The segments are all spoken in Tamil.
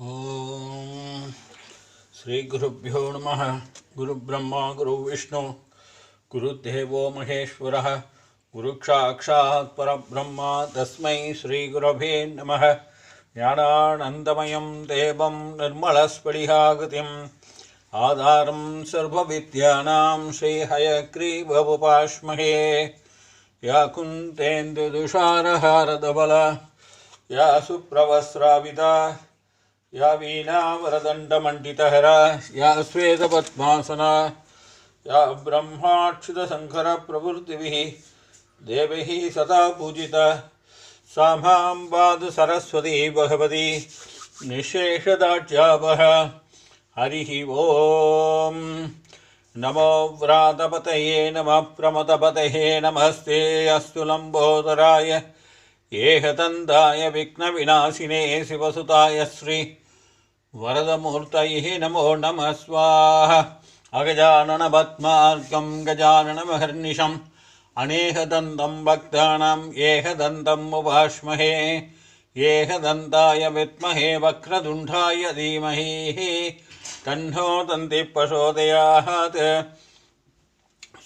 ॐ श्रीगुरुभ्यो नमः। गुरुब्रह्मा, गुरुविष्णु, गुरुदेवो महेश्वरः। गुरुक्षाक्षात् परब्रह्म तस्मै श्रीगुरवे नमः। ज्ञानानन्दमयं देवं निर्मलस्फटिकाकृतिम् आधारं सर्वविद्यानां श्रीहयग्रीवमुपाश्महे। या कुन्तेन्दुदुषारहारदबल, या सुप्रवस्राविदा या वीणा वीणावरदण्डमण्डितहरा या श्वेतपद्मासना या ब्रह्माक्षितशङ्करप्रभृतिभिः देवैः सदा पूजिता सा माँ सरस्वती भगवती निःशेषदाट्यापः हरिः ॐ नमो व्रातपतये नमः प्रमतपतये नमस्ते अस्तु लम्बोदराय। एहतन्दाय विघ्नविनाशिने शिवसुताय श्री वरदमूर्त नमो नम नमः स्वाहा। अगजाननपद्मार्गं गजाननमहर्निशम् अनेहदन्तं भक्तानां एहदन्तमुपाश्महे एहदन्ताय विमहे वक्रतुण्डाय धीमहि। तन्नो दन्तिप्रचोदयात्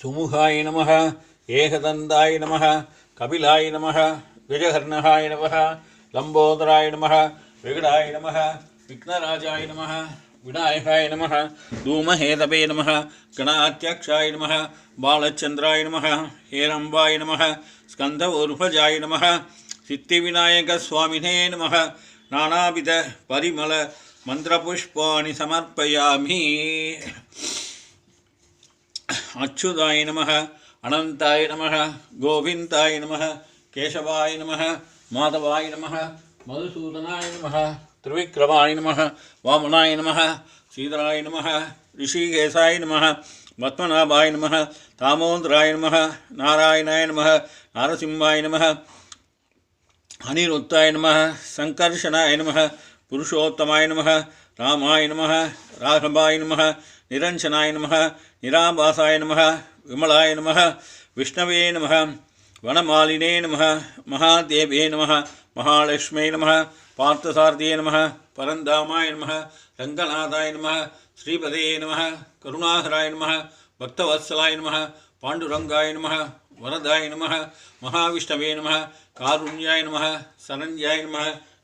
सुमुहाय नमः एहदन्ताय नमः, कपिलाय नमः, गजहर्णहाय नमः, लम्बोदराय नमः, विगडाय नमः विघ्नराजाय नमः, विनायकाय नमः, धूमहेतवे नमः गणात्यक्षाय नमः, बालचन्द्राय नमः, हेरम्बाय नमः स्कन्ध ऊर्भजाय नमः, सिद्धिविनायकस्वामिने नमः नानाविधपरिमल मन्त्रपुष्पाणि समर्पयामि। अच्युताय नमः, अनन्ताय नमः, गोविन्दाय नमः, केशवाय नमः, माधवाय नमः, मधुसूदनाय नमः திருவிக்கிரமாய நம வாமனாய நம ஸ்ரீதராய நம ரிஷிகேசாய நம பத்மநாபாய நம தாமோந்தராய நம நாராயணாய நம நாரசிம்ஹாய நம அனிருத்தாய நம சங்கர்ஷனாய நம पुरुषोत्तमाय नमः रामाय नमः राघवाय नमः निरञ्जनाय नमः निराम्बासाय नमः विमलाय नमः विष्णवे नमः वनमालिने नमः महादेवे नमः महालक्ष्म्यै नमः பார்த்தசாரதியே நம பரந்தாமாய நம ரங்கநாதாய நம ஸ்ரீபதையே நம கருணாகராய நம பக்தவத்சலாய நம பாண்டுரங்காய நம வரதாய நம மகாவிஷ்ணவே நம காருண்யாய நம சனஞ்சாய நம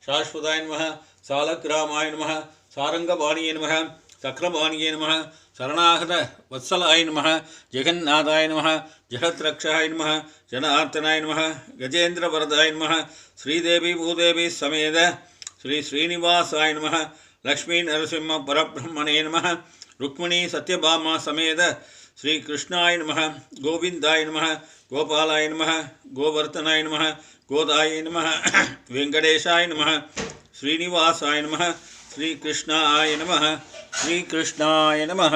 சாஸ்வதாய நம சாலக்கிராமாய நம சாரங்கபாணியே நம சக்கரபாணியே நம शरणागत वत्सल आय नम जगन्नाथाय नम जगत्रक्षाय नम जनार्दनाय नम गजेन्द्रवरदाय नम श्रीदेवी भूदेवी समेत श्री श्रीनिवासाय नम लक्ष्मी नरसिंह परब्रह्मणे नम रुक्मिणी सत्यभाम समेत श्रीकृष्णाय नम गोविंदय नम गोपालय नम गोवर्धनाय नम गोदाय नम वेंकटेशय नम श्रीनिवासाय नम श्रीकृष्णाय नम श्रीकृष्णाय नमः।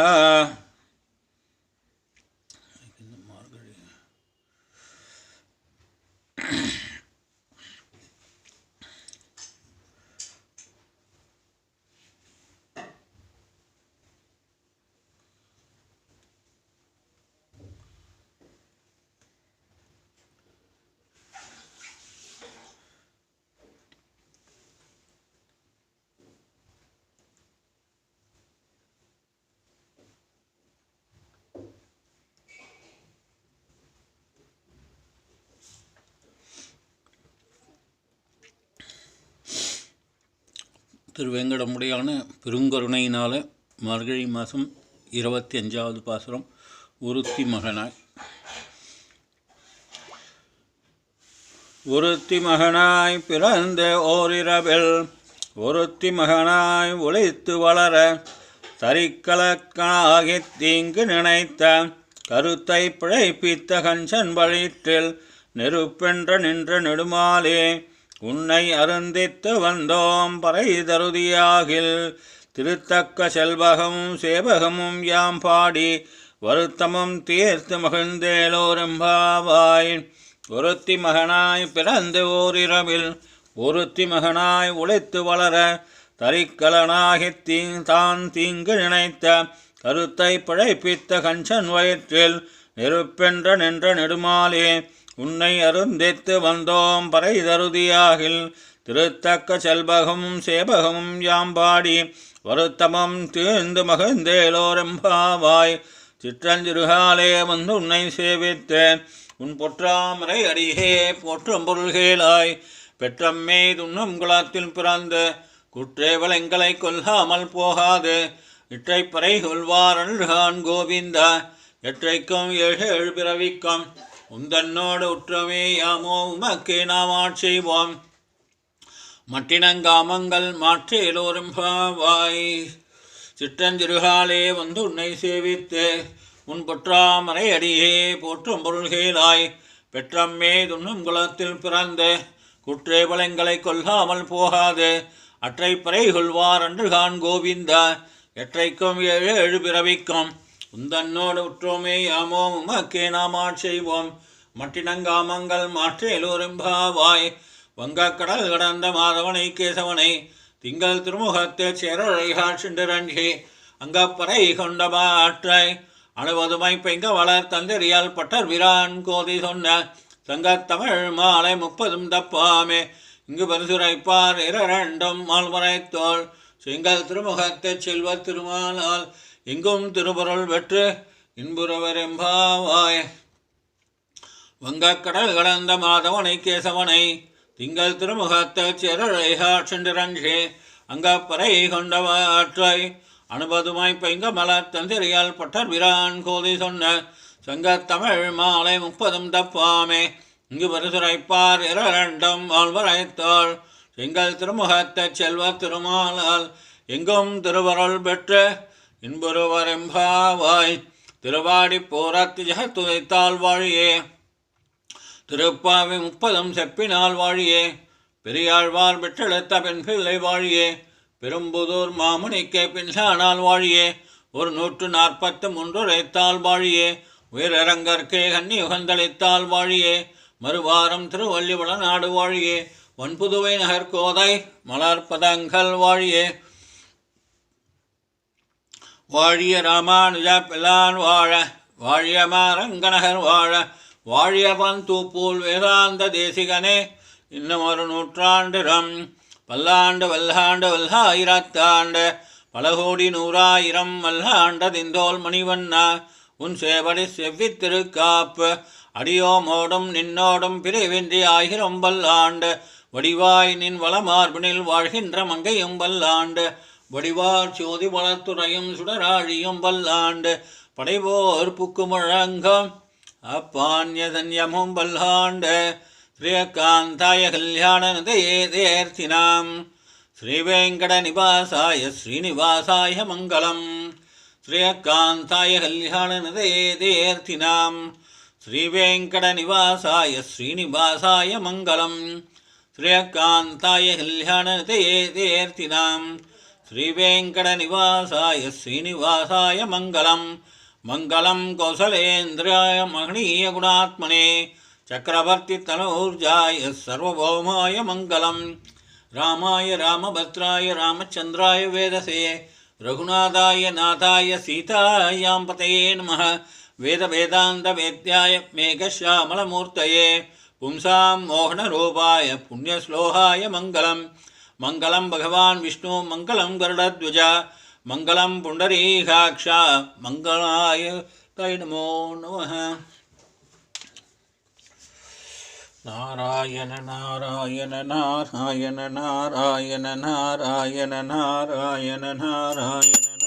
திருவேங்கடமுடையான பெருங்கருணையினால் மார்கழி மாதம் இருபத்தி அஞ்சாவது பாசுரம் ஒருத்தி மகனாய். ஒருத்தி மகனாய் பிறந்த ஓரிரவில் ஒருத்தி மகனாய் ஒழித்து வளர தரிக்கலக்கனாகி தீங்கு நினைத்த கருத்தை பிழைப்பித்த கஞ்சன் வழிற்றில் நெருப்பென்ற நின்ற நெடுமாலே உன்னை அருந்தித்து வந்தோம் பறை தருதியாகில் திருத்தக்க செல்வகமும் சேவகமும் யாம் பாடி வருத்தமும் தீர்த்து மகிழ்ந்தேலோரம்பாவாய். ஒருத்தி மகனாய் பிறந்து ஓரிரவில் ஒருத்தி மகனாய் உழைத்து வளர தரிக்கலனாகி தீ தான் தீங்கு நினைத்த கருத்தை பிழைப்பித்த கஞ்சன் வயிற்றில் நெருப்பென்ற நின்ற நெடுமாலே உன்னை அருந்தித்து வந்தோம் பறைதருதியாகில். திருத்தக்க செல்பகம் சேபகமும் யாம்பாடி. வருத்தமம் தீர்ந்து மகிழ்ந்தேலோரெம்பாவாய் சிற்றஞ்சிறுகாலே வந்து உன்னை சேவித்தேன். உன் பொற்றாமரை அடியே போற்றும் பொருள்கேளாய் பெற்றம்மே துண்ணும் குலத்தில் பிறந்து. குற்றேவலங்களை கொல்லாமல் போகாது. இற்றைப்பறை கொள்வாரன்கான் கோவிந்தா எற்றைக்கும் ஏழு ஏழு பிறவிக்கும். உந்தன்னோடு உற்றமே யாமோ உமக்கே நாம் ஆட்செய்வோம் மட்டினங்காமங்கள் மாற்றேலோரும் பாவாய். சிற்றஞ்சிறுகாலே வந்து உன்னை சேவித்து உன் பொற்றாமரை அடியே போற்றும் பொருள்கேளாய் பெற்றம்மே துண்ணும் குலத்தில் பிறந்த குற்றேபலங்களை கொல்லாமல் போகாது. அற்றை பறை கொள்வார் அன்று கான் கோவிந்தா எற்றைக்கும் ஏழு ஏழு பிறவிக்கும். உந்தன்னோடு உற்றோமே யாமோ உமக்கே நாம் ஆட்செய்வோம் மட்டினங்காமங்கள் மாற்றேலோரெம்பாவாய் வங்கக்கடல் கடந்த மாதவனை கேசவனை திங்கள் திருமுகத்தில் சேரழைகால் சிண்டரஞ்சி அங்கப்பறை கொண்ட மாற்றை. அணுவதுமை பெங்க வளர் தந்திரியால் பட்டர் விரான் கோதி சொன்ன சங்கத்தமிழ் மாலை முப்பதும் தப்பாமே. இங்கு பரிசுரைப்பார் இரண்டும் மால்மறைத்தோள் செங்கல் திருமுகத்தை செல்வ திருமானால் எங்கும் திருபொருள் பெற்று இன்புறவரெம்பாவாய். வங்கக்கடல் கடந்த மாதவனை கேசவனை திங்கள் திருமுகத்த சிறழைகா சென்றிரஞ்சி அங்கப்பறை கொண்டவாற்றை அனுபதுமாய் பெங்க மலர் தந்திரியால் பட்டர் விரான் கோதி சொன்ன சங்கத்தமிழ் மாலை முப்பதும் தப்பாமே இங்கு பரிசுரைப்பார் இரண்டும் வாழ்வரைத்தாள் செங்கல் திருமுகத்தை செல்வ திருமாலால் எங்கும் திருவருள் பெற்று இன்புருவரம்பாவாய் திருவாடி போராத்தி துதைத்தால் வாழியே. திருப்பாவை முப்பதும் செப்பினால் வாழியே. பெரியாழ்வார் பெற்றெடுத்த பெண் பிள்ளை வாழியே. பெரும்புதூர் மாமுனிக்கே பின்சானால் வாழியே. ஒரு நூற்று நாற்பத்து மூன்று உரைத்தால் வாழியே. உயிரரங்கற்கே கன்னி உகந்தளித்தால் வாழியே. மறுவாரம் திருவள்ளிவள நாடு வாழியே. வன்புதுவை நகர் கோதை மலர்பதங்கள் வாழியே. வாழிய ராமானுஜ பிள்ளான் வாழ வாழிய மாரங்கநகர் வாழ வாழியவன் தூப்பூல் வேதாந்த தேசிகனே இன்னும் ஒரு நூற்றாண்டிரம். பல்லாண்டு வல்லாண்டு வல்லாயிரத்தாண்டு பல கோடி நூறாயிரம் வல்லாண்டதிந்தோல் மணிவண்ணா உன் சேவடி செவ்வித்திருக்காப்பு அடியோமோடும் நின்னோடும் பிரிவின்றி ஆயிரம் பல்லாண்டு வடிவாய் நின் வளமார்பினில் வாழ்கின்ற மங்கையும் பல்லாண்டு வடிவார் சோதி வளத்துறையும் சுடராழியும் வல்லாண்டு படைவோர் புக்குமுழங்கம் அப்பான்யதன்யமும் வல்லாண்டு. ஸ்ரீயகாந்தாய கல்யாணநதையே தேர்த்தினாம். ஸ்ரீவேங்கடநிவாசாய ஸ்ரீனிவாசாய மங்களம். ஸ்ரீயகாந்தாய கல்யாணநதையே தேர்த்தினாம். ஸ்ரீவேங்கடநிவாசாய ஸ்ரீனிவாசாய மங்களம். ஸ்ரீயகாந்தாய கல்யாணநதையே தேர்த்தினாம். శ్రీవేంకటనివాసాయ శ్రీనివాసాయ మంగళం మంగళం కౌసలేంద్రాయ మహనీయగుణాత్మనే చక్రవర్తితనూర్జాయ సర్వభౌమాయ మంగళం రామాయ రామభద్రాయ రామచంద్రాయ వేదసే రఘునాథాయ నాథాయ సీతాయాంపతయే నమ వేదవేదాంతవేద్యాయ మేఘశ్యామలమూర్తయే పుంసాం మోహనరూపాయ పుణ్యశ్లోహాయ మంగళం மங்களம் பகவான் விஷ்ணு மங்களம் கருடத்வஜா மங்களம் புண்டரீகாட்சா மங்களாய தை நமோ நம நாராயண நாராயண நாராயண நாராயண நாராயண நாராயண நாராயண.